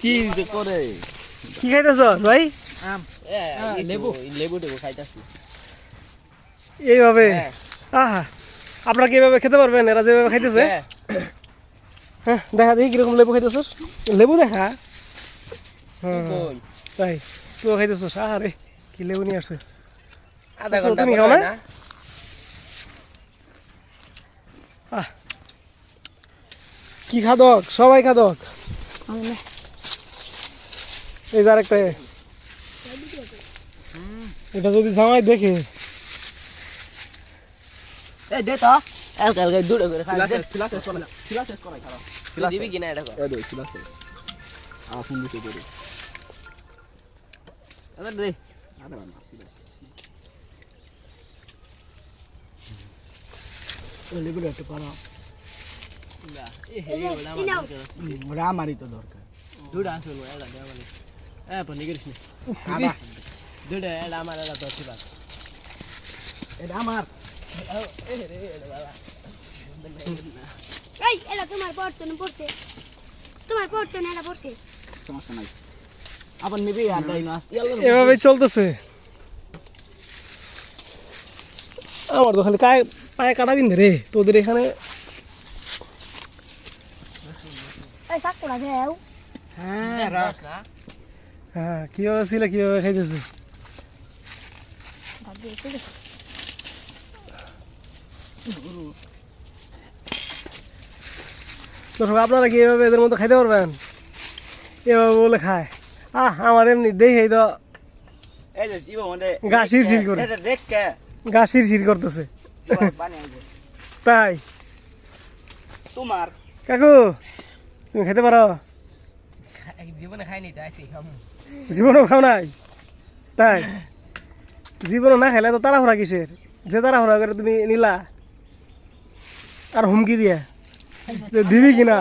কি। করে? কি খাইতেছ ভাই? লেবু। লেবু টেবু খাইতাছি। এইভাবে? আহা আপনারা কি এইভাবে খেতে পারবেন? এরা যেভাবে খাইতেছে? হ্যাঁ দেখা দেখি কীরকম লেবু খাইতেছস লেবু দেখা? হ্যাঁ কই তাই তুইও খাইতেছস। আরে কি লেবু নিয়ে আসছে। আধা ঘণ্টা খাও না? না আহ। কি খাদক? সবাই খাদক? এই যে আরেকটা এটা যদি জামাই দেখে। এই দে তো এলকা এলকা দুটো করে খাই দে ছিলা শেষ করে ছিলা শেষ করে খারাপ তুই দিবি কিনা এটা কর এ দই ছিলা শেষ আ ফোন দিতে দেরি এবার দে আরে লেগুলো একটু আমার ওরা আমারই তো দরকার। দুটো আসল এটা দে মানে এ পনি করিস দুটো এটা আমার এটা তো ঠিক এটা আমার এই এটা তোমার পড়তনে পড়ছে তোমার পড়তনে এটা পড়ছে সমস্যা নাই। আপন নিবি আর তাই না এভাবেই চলতেছে। আমার তো খালি কায় পায়ে কাটা বিন্ধে রে তোদের এখানে হ্যাঁ হ্যাঁ কীভাবে ছিল কীভাবে খাইতেছে দর্শক আপনারা কি এভাবে এদের মতো খাইতে পারবেন? এভাবে বলে খায়। আহ আমার এমনি দেখেই তো এই যে জীব গা শিরশির করে। এটা দেখ কে গা শির করতেছে। পানি আইবে তাই তোমার কাকু তুমি খেতে পারো জীবনে খাইনি তাই জীবনও খাও নাই তাই জীবনও না খেলে তো তাড়াহুড়া কিসের যে তাড়াহুড়া করে তুমি নিলা আর হুমকি দিয়া যে দিবি কিনা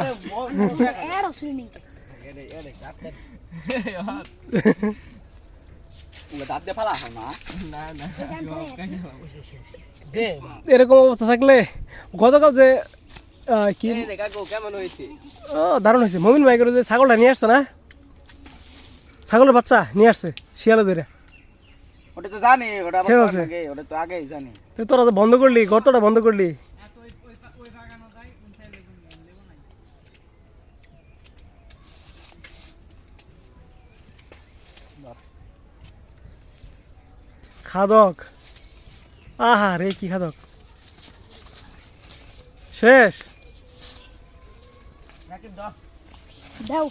এরকম অবস্থা থাকলে গতকাল যে কি? ও দারুণ হয়েছে। মমিন ভাই করে যে ছাগলটা নিয়ে আসছে না? ছাগলের বাচ্চা নিয়ে আসছে শিয়ালে ধরে। ওটা তো জানি ওটা ওটা তো আগেই জানি। তো তোরা তো বন্ধ করলি গর্তটা বন্ধ করলি। খাদক। আহা রে কি খাদক। শেষ। দাও।